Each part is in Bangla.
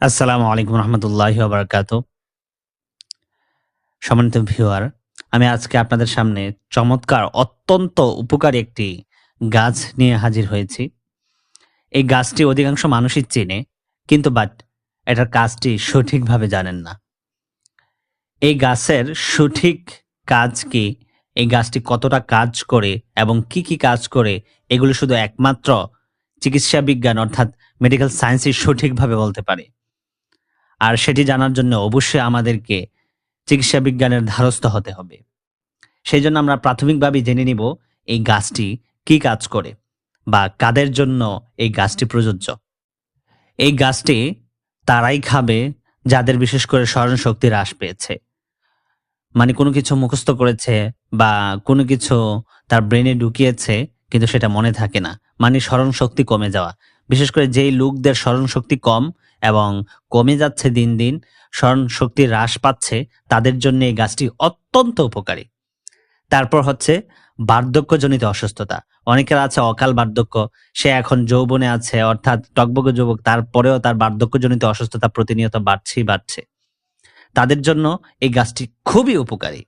আসসালামু আলাইকুম রহমতুল্লাহ বারকাত সম্মানিত ভিউয়ার, আমি আজকে আপনাদের সামনে চমৎকার, অত্যন্ত উপকারী একটি গাছ নিয়ে হাজির হয়েছি। এই গাছটি অধিকাংশ মানুষই চেনে, কিন্তু বাট এটার কাজটি সঠিকভাবে জানেন না। এই গাছের সঠিক কাজ কি? এই গাছটি কতটা কাজ করে এবং কি কি কাজ করে? এগুলো শুধু একমাত্র চিকিৎসা বিজ্ঞান অর্থাৎ মেডিকেল সায়েন্সই সঠিকভাবে বলতে পারে। আর সেটি জানার জন্য অবশ্যই আমাদেরকে চিকিৎসা বিজ্ঞানের ধারস্থ হতে হবে। সেই জন্য আমরা প্রাথমিকভাবে জেনে নিব এই গাছটি কি কাজ করে বা কাদের জন্য এই গাছটি প্রযোজ্য। এই গাছটি তারাই খাবে যাদের বিশেষ করে স্মরণ শক্তি হ্রাস পেয়েছে। মানে কোনো কিছু মুখস্থ করেছে বা কোনো কিছু তার ব্রেনে ঢুকিয়েছে, কিন্তু সেটা মনে থাকে না। মানে স্মরণ শক্তি কমে যাওয়া। বিশেষ করে যেই লোকদের স্মরণ শক্তি কম এবং কমে যাচ্ছে দিন দিন স্মরণ শক্তি হ্রাস পাচ্ছে, তাদের জন্য এই গাছটি অত্যন্ত উপকারী। তারপর হচ্ছে বার্ধক্যজনিত অসুস্থতা। অনেকের আছে অকাল বার্ধক্য, সে এখন যৌবনে আছে, অর্থাৎ টকবগ যুবক, তারপরেও তার বার্ধক্যজনিত অসুস্থতা প্রতিনিয়ত বাড়ছেই বাড়ছে। তাদের জন্য এই গাছটি খুবই উপকারী।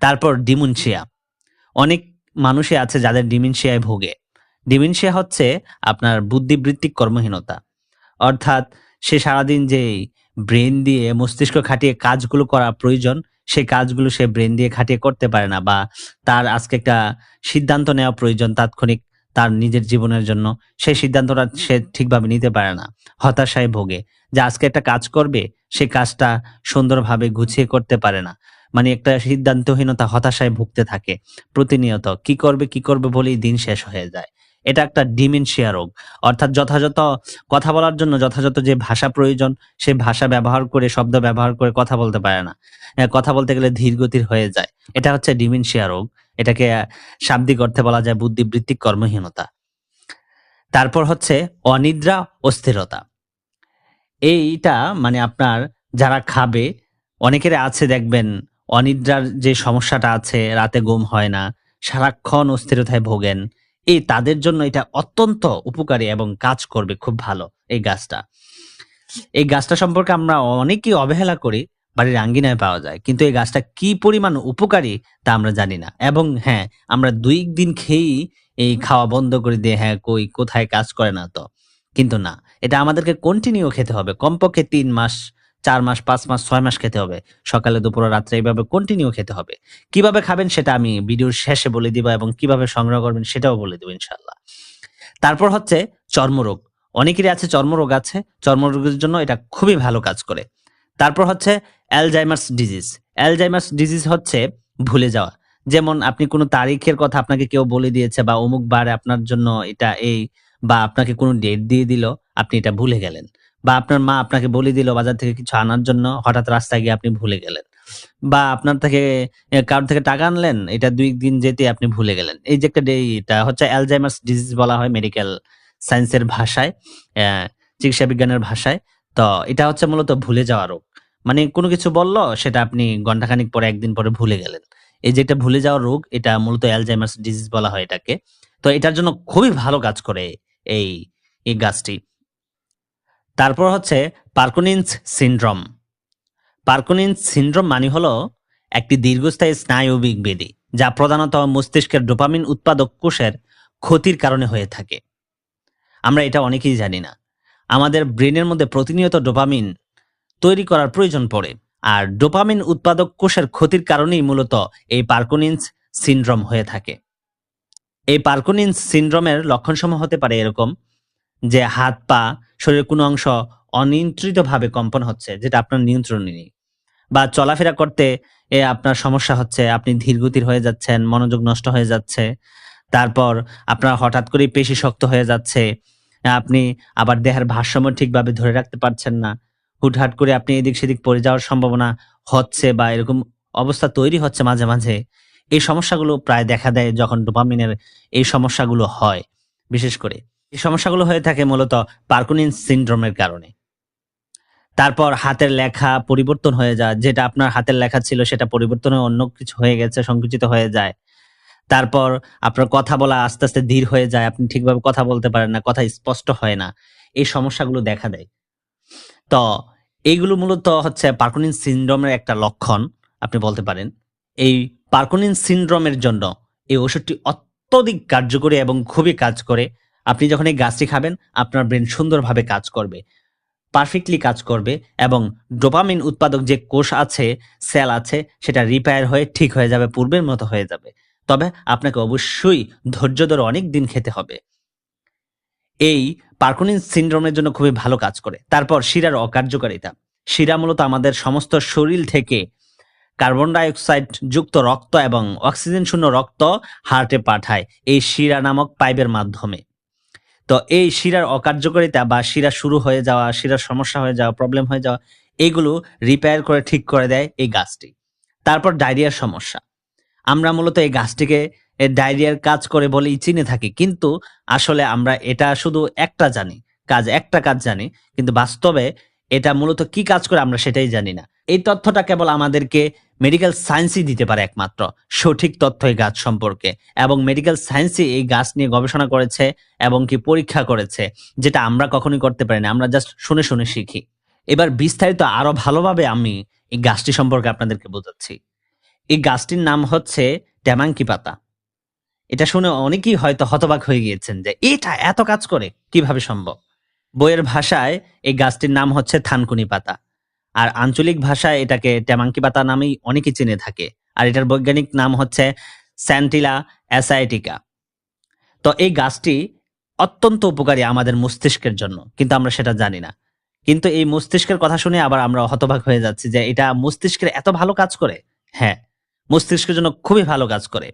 তারপর ডিমুনশিয়া। অনেক মানুষই আছে যাদের ডিমেনশিয়ায় ভোগে। ডিমেনশিয়া হচ্ছে আপনার বুদ্ধিবৃত্তিক কর্মহীনতা। অর্থাৎ সে সারাদিন যে ব্রেন দিয়ে মস্তিষ্ক খাটিয়ে কাজগুলো করা প্রয়োজন সেই কাজগুলো সে ব্রেন দিয়ে খাটিয়ে করতে পারে না বা তার আজকে একটা সিদ্ধান্ত নেওয়া প্রয়োজন তাৎক্ষণিক তার নিজের জীবনের জন্য সেই সিদ্ধান্তটা সে ঠিকভাবে নিতে পারে না, হতাশায় ভোগে। যে আজকে একটা কাজ করবে, সে কাজটা সুন্দরভাবে গুছিয়ে করতে পারে না। মানে একটা সিদ্ধান্তহীনতা, হতাশায় ভুগতে থাকে প্রতিনিয়ত। কি করবে কি করবে বলেই দিন শেষ হয়ে যায়। এটা একটা ডিমেনশিয়া রোগ। অর্থাৎ যথাযথ কথা বলার জন্য যথাযথ যে ভাষা প্রয়োজন, সে ভাষা ব্যবহার করে, শব্দ ব্যবহার করে কথা বলতে পারে না। কথা বলতে গেলে ধীর গতির হয়ে যায়। এটা হচ্ছে ডিমেনশিয়া রোগ। এটাকে শাব্দিক অর্থে বলা যায় বুদ্ধিবৃত্তিক কর্মহীনতা। তারপর হচ্ছে অনিদ্রা অস্থিরতা এইটা মানে আপনার যারা খাবে, অনেকের আছে দেখবেন, অনিদ্রার যে সমস্যাটা আছে, রাতে ঘুম হয় না, সারাক্ষণ অস্থিরতায় ভোগেন। এই তাদের জন্য এটা অত্যন্ত উপকারী এবং কাজ করবে খুব ভালো এই গাছটা। এই গাছটা সম্পর্কে আমরা অনেকেই অবহেলা করি, বাড়ির আঙ্গিনায় পাওয়া যায়। কিন্তু এই গাছটা কি পরিমাণ উপকারী তা আমরা জানি না। এবং হ্যাঁ আমরা দুই দিন খেয়েই এই খাওয়া বন্ধ করে দিয়ে হ্যাঁ কই, কোথায় কাজ করে না তো। কিন্তু না, এটা আমাদেরকে কন্টিনিউ খেতে হবে। কমপক্ষে তিন মাস চার মাস, পাঁচ মাস, ছয় মাস খেতে হবে। সকালে, দুপুর, রাত্রে এইভাবে কন্টিনিউ খেতে হবে। কীভাবে খাবেন সেটা আমি ভিডিওর শেষে বলে দিব এবং কীভাবে সংগ্রহ করবেন সেটাও বলে দেবো ইনশাল্লাহ তারপর হচ্ছে চর্মরোগ। অনেকেরই আছে চর্মরোগ আছে। চর্মরোগের জন্য এটা খুবই ভালো কাজ করে। তারপর হচ্ছে অ্যালজাইমার্স ডিজিজ অ্যালজাইমার্স ডিজিজ হচ্ছে ভুলে যাওয়া। যেমন আপনি কোনো তারিখের কথা আপনাকে কেউ বলে দিয়েছে বা অমুক বারে আপনার জন্য এটা এই বা আপনাকে কোনো ডেট দিয়ে দিল, আপনি এটা ভুলে গেলেন। বা আপনার মা আপনাকে বলে দিল বাজার থেকে কিছু আনার জন্য, হঠাৎ রাস্তায় গিয়ে আপনি ভুলে গেলেন। বা আপনার থেকে কারোর থেকে টাকা আনলেন, এটা দুই দিন যেতে আপনি ভুলে গেলেন। এই যে একটা এটা হচ্ছে অ্যালজাইমার্স ডিজিজ বলা হয় মেডিকেল সায়েন্সের ভাষায় চিকিৎসা বিজ্ঞানের ভাষায়। তো এটা হচ্ছে মূলত ভুলে যাওয়া রোগ। মানে কোনো কিছু বলল, সেটা আপনি ঘন্টাখানিক পরে, একদিন পরে ভুলে গেলেন। এই যে এটা ভুলে যাওয়ার রোগ, এটা মূলত অ্যালজাইমার্স ডিজিজ বলা হয় এটাকে। তো এটার জন্য খুবই ভালো কাজ করে এই এই গাছটি। তারপর হচ্ছে পার্কোনিন্স সিনড্রোম। পার্কোনিন্স সিনড্রোম মানে হলো একটি দীর্ঘস্থায়ী স্নায়বিক ব্যাধি যা প্রধানত মস্তিষ্কের ডোপামিন উৎপাদক কোষের ক্ষতির কারণে হয়ে থাকে। আমরা এটা অনেকেই জানি না। আমাদের ব্রেনের মধ্যে প্রতিনিয়ত ডোপামিন তৈরি করার প্রয়োজন পড়ে, আর ডোপামিন উৎপাদক কোষের ক্ষতির কারণেই মূলত এই পার্কোনিন্স সিনড্রোম হয়ে থাকে। এই পার্কোনিন্স সিনড্রোমের লক্ষণসমূহ হতে পারে এরকম যে হাত, পা শরীরের কোনো অংশ অনিয়ন্ত্রিতভাবে কম্পন হচ্ছে, যেটা আপনার নিয়ন্ত্রণে নেই। বা চলাফেরা করতে এ আপনার সমস্যা হচ্ছে, আপনি ধীরগতির হয়ে যাচ্ছেন, মনোযোগ নষ্ট হয়ে যাচ্ছে, তারপর আপনার হঠাৎ করে পেশি শক্ত হয়ে যাচ্ছে, আপনি আবার দেহের ভারসাম্য ঠিকভাবে ধরে রাখতে পারছেন না, হুটহাট করে আপনি এদিক সেদিক পড়ে যাওয়ার সম্ভাবনা হচ্ছে বা এরকম অবস্থা তৈরি হচ্ছে মাঝে মাঝে, এই সমস্যাগুলো প্রায় দেখা দেয় যখন ডোপামিনের এই সমস্যাগুলো হয়, বিশেষ করে। এই সমস্যাগুলো হয়ে থাকে মূলত পার্কুনিন সিনড্রোমের কারণে। তারপর হাতের লেখা পরিবর্তন হয়ে যায়, যেটা আপনার হাতের লেখা ছিল সেটা পরিবর্তন হয়ে অন্য কিছু হয়ে গেছে, সংকুচিত হয়ে যায়। তারপর আপনার কথা বলা আস্তে আস্তে ধীর হয়ে যায়, আপনি ঠিকভাবে কথা বলতে পারেন না, কথা স্পষ্ট হয় না। এই সমস্যাগুলো দেখা দেয়। তো এইগুলো মূলত হচ্ছে পার্কোনিন সিনড্রোমের একটা লক্ষণ, আপনি বলতে পারেন। এই পার্কোনিন সিনড্রোমের জন্য এই ওষুধটি অত্যধিক কার্যকরী এবং খুবই কাজ করে। আপনি যখন এই গাছটি খাবেন, আপনার ব্রেন সুন্দরভাবে কাজ করবে, পারফেক্টলি কাজ করবে এবং ডোপামিন উৎপাদক যে কোষ আছে, সেল আছে, সেটা রিপেয়ার হয়ে ঠিক হয়ে যাবে, পূর্বের মতো হয়ে যাবে। তবে আপনাকে অবশ্যই ধৈর্য ধরে অনেক দিন খেতে হবে। এই পার্কোনিন সিনড্রোমের জন্য খুবই ভালো কাজ করে। তারপর শিরার অকার্যকারিতা। শিরা মূলত আমাদের সমস্ত শরীর থেকে কার্বন ডাইঅক্সাইড যুক্ত রক্ত এবং অক্সিজেন শূন্য রক্ত হার্টে পাঠায়। এই শিরা নামক পাইপের মাধ্যমে। তো এই শিরার অকার্যকারিতা বা শিরা শুরু হয়ে যাওয়া, শিরার সমস্যা হয়ে যাওয়া প্রবলেম হয়ে যাওয়া, এগুলো রিপেয়ার করে ঠিক করে দেয় এই গাছটি। তারপর ডায়রিয়ার সমস্যা। আমরা মূলত এই গাছটিকে ডায়রিয়ার কাজ করে বলেই চিনে থাকি, কিন্তু আসলে আমরা এটা শুধু একটা জানি, কাজ একটা কাজ জানি, কিন্তু বাস্তবে এটা মূলত কি কাজ করে আমরা সেটাই জানি না। এই তথ্যটা কেবল আমাদেরকে মেডিকেল সায়েন্সই দিতে পারে একমাত্র। সঠিক তথ্য এই গাছ সম্পর্কে। এবং মেডিকেল সায়েন্সই এই গাছ নিয়ে গবেষণা করেছে এবং কি পরীক্ষা করেছে, যেটা আমরা কখনোই করতে পারি না। আমরা জাস্ট শুনে শুনে শিখি। এবার বিস্তারিত আরও ভালোভাবে আমি এই গাছটি সম্পর্কে আপনাদেরকে বোঝাচ্ছি। এই গাছটির নাম হচ্ছে ট্যামাঙ্কি পাতা। এটা শুনে অনেকেই হয়তো হতবাক হয়ে গিয়েছেন যে, এটা এত কাজ করে, কীভাবে সম্ভব? বইয়ের ভাষায় এই গাছটির নাম হচ্ছে থানকুনি পাতা। আর আঞ্চলিক ভাষায় এটাকে ট্যামাঙ্কি পাতা নামেই অনেকে চিনে থাকে। আর এটার বৈজ্ঞানিক নাম হচ্ছে স্যান্টিলা অ্যাসাইটিকা তো এই গাছটি অত্যন্ত উপকারী আমাদের মস্তিষ্কের জন্য, কিন্তু আমরা সেটা জানি না। কিন্তু এই মস্তিষ্কের কথা শুনে আবার আমরা হতবাক হয়ে যাচ্ছি যে এটা মস্তিষ্কের এত ভালো কাজ করে? হ্যাঁ মস্তিষ্কের জন্য খুবই ভালো কাজ করে।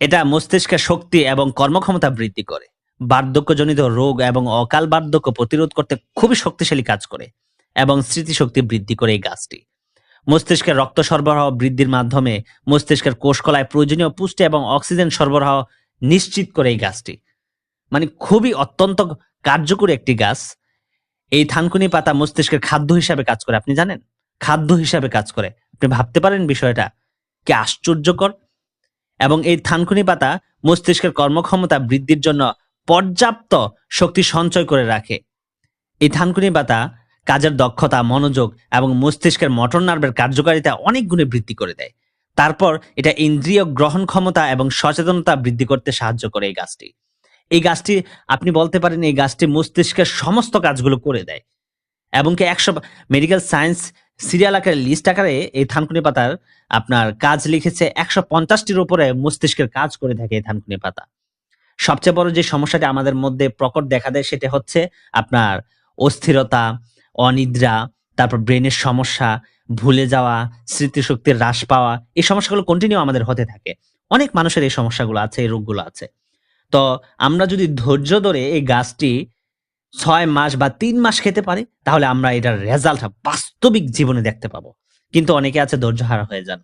এটা মস্তিষ্কের শক্তি এবং কর্মক্ষমতা বৃদ্ধি করে। বার্ধক্যজনিত রোগ এবং অকাল বার্ধক্য প্রতিরোধ করতে খুবই শক্তিশালী কাজ করে। এবং স্মৃতিশক্তি বৃদ্ধি করে এই গাছটি। মস্তিষ্কের রক্ত সরবরাহ বৃদ্ধির মাধ্যমে মস্তিষ্কের কোষকলায় প্রয়োজনীয় পুষ্টি এবং অক্সিজেন সরবরাহ নিশ্চিত করে এই গাছটি। মানে খুবই অত্যন্ত কার্যকরী একটি গাছ। এই থানকুনি পাতা মস্তিষ্কের খাদ্য হিসাবে কাজ করে, আপনি জানেন? খাদ্য হিসাবে কাজ করে। আপনি ভাবতে পারেন বিষয়টা কি আশ্চর্যকর? এবং এই থানকুনি পাতা মস্তিষ্কের কর্মক্ষমতা বৃদ্ধির জন্য পর্যাপ্ত শক্তি সঞ্চয় করে রাখে। এই থানকুনি পাতা কাজের দক্ষতা, মনোযোগ এবং মস্তিষ্কের মটর নার্ভের কার্যকারিতা অনেক গুণে বৃদ্ধি করে দেয়। তারপর এটা ইন্দ্রিয় গ্রহণ ক্ষমতা এবং সচেতনতা বৃদ্ধি করতে সাহায্য করে এই গাছটি। এই গাছটি, আপনি বলতে পারেন এই গাছটি মস্তিষ্কের সমস্ত কাজগুলো করে দেয়। এবং কি একশো মেডিকেল সায়েন্স সিরিয়াল আকারে লিস্ট আকারে এই থানকুনি পাতার আপনার কাজ লিখেছে একশো পঞ্চাশটির উপরে মস্তিষ্কের কাজ করে থাকে এই থানকুনি পাতা। সবচেয়ে বড় যে সমস্যাটি আমাদের মধ্যে প্রকট দেখা দেয় সেটা হচ্ছে আপনার অস্থিরতা অনিদ্রা, তারপর ব্রেনের সমস্যা, ভুলে যাওয়া, স্মৃতিশক্তির হ্রাস পাওয়া, এই সমস্যাগুলো কন্টিনিউ আমাদের হতে থাকে। অনেক মানুষের এই সমস্যাগুলো আছে, এই রোগগুলো আছে। তো আমরা যদি ধৈর্য ধরে এই গাছটি ছয় মাস বা তিন মাস খেতে পারি, তাহলে আমরা এটার রেজাল্ট বাস্তবিক জীবনে দেখতে পাবো। কিন্তু অনেকে আছে ধৈর্য হারা হয়ে যান।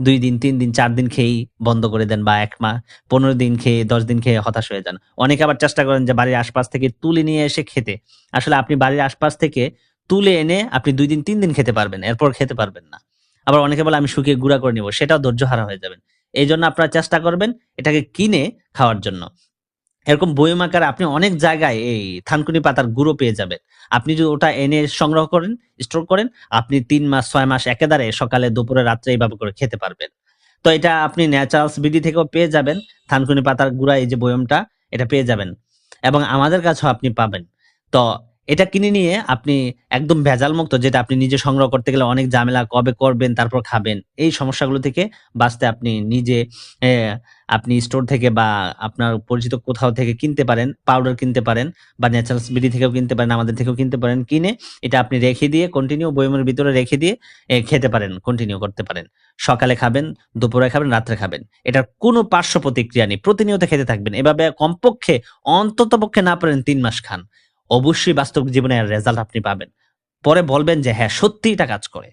দুই দিন, তিন দিন, চার দিন খেয়েই বন্ধ করে দেন বা এক মা, পনেরো দিন খেয়ে, দশ দিন খেয়ে হতাশ হয়ে যান। অনেকে আবার চেষ্টা করেন যে বাড়ির আশপাশ থেকে তুলে নিয়ে এসে খেতে। আসলে আপনি বাড়ির আশপাশ থেকে তুলে এনে আপনি দুই দিন, তিন দিন খেতে পারবেন, এরপর খেতে পারবেন না। আবার অনেকে বলে, আমি শুকিয়ে গুঁড়া করে নিব। সেটাও ধৈর্য হারা হয়ে যাবেন। এই জন্য আপনারা চেষ্টা করবেন এটাকে কিনে খাওয়ার জন্য। এরকম বইম আকারে আপনি অনেক জায়গায় এই থানকুনি পাতার গুঁড়ো পেয়ে যাবেন। আপনি যদি ওটা এনে সংগ্রহ করেন স্টোর করেন, আপনি তিন মাস, ছয় মাস একেবারে সকালে, দুপুরে, রাত্রে এইভাবে করে খেতে পারবেন। তো এটা আপনি ন্যাচারালস বিডি থেকেও পেয়ে যাবেন, থানকুনি পাতার গুঁড়া এই যে বয়মটা এটা পেয়ে যাবেন। এবং আমাদের কাছেও আপনি পাবেন। তো এটা কিনে নিয়ে আপনি একদম ভেজাল মুক্ত যেটা আপনি নিজে সংগ্রহ করতে গেলে অনেক ঝামেলা, কবে করবেন, তারপর খাবেন, এই সমস্যাগুলো থেকে বাঁচতে আপনি নিজে আপনি স্টোর থেকে বা আপনার পরিচিত কোথাও থেকে কিনতে পারেন, পাউডার কিনতে পারেন বা ন্যাচারালস বিডি থেকেও কিনতে পারেন, আমাদের থেকেও কিনতে পারেন, কিনে এটা আপনি রেখে দিয়ে কন্টিনিউ বয়মের ভিতরে রেখে দিয়ে খেতে পারেন কন্টিনিউ করতে পারেন। সকালে খাবেন, দুপুরে খাবেন, রাত্রে খাবেন। এটার কোনো পার্শ্ব প্রতিক্রিয়া নেই, প্রতিনিয়ত খেতে থাকবেন। এভাবে কমপক্ষে অন্তত পক্ষে না পারেন তিন মাস খান। অবশ্যই বাস্তব জীবনে রেজাল্ট আপনি পাবেন। পরে বলবেন যে হ্যাঁ সত্যি এটা কাজ করে।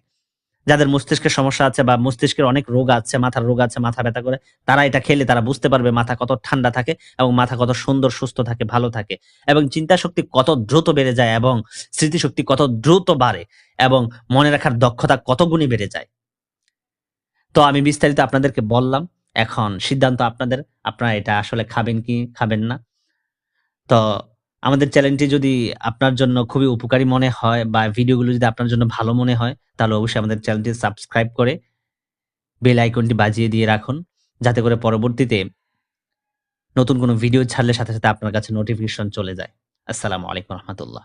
যাদের মস্তিষ্কের সমস্যা আছে বা মস্তিষ্কের অনেক রোগ আছে, মাথার রোগ আছে, মাথা ব্যথা করে, তারা এটা খেলে তারা বুঝতে পারবে মাথা কত ঠান্ডা থাকে এবং মাথা কত সুন্দর, সুস্থ থাকে, ভালো থাকে। এবং চিন্তা শক্তি কত দ্রুত বেড়ে যায় এবং স্মৃতিশক্তি কত দ্রুত বাড়ে এবং মনে রাখার দক্ষতা কত গুণে বেড়ে যায়। তো আমি বিস্তারিত আপনাদেরকে বললাম, এখন সিদ্ধান্ত আপনাদের। আপনারা এটা আসলে খাবেন কি খাবেন না। তো আমাদের চ্যানেলটি যদি আপনার জন্য খুবই উপকারী মনে হয় বা ভিডিওগুলো যদি আপনার জন্য ভালো মনে হয়, তাহলে অবশ্যই আমাদের চ্যানেলটি সাবস্ক্রাইব করে বেল আইকনটি বাজিয়ে দিয়ে রাখুন, যাতে করে পরবর্তীতে নতুন কোনো ভিডিও ছাড়লে সাথে সাথে আপনার কাছে নোটিফিকেশন চলে যায়। আসসালামু আলাইকুম রহমতুল্লাহ।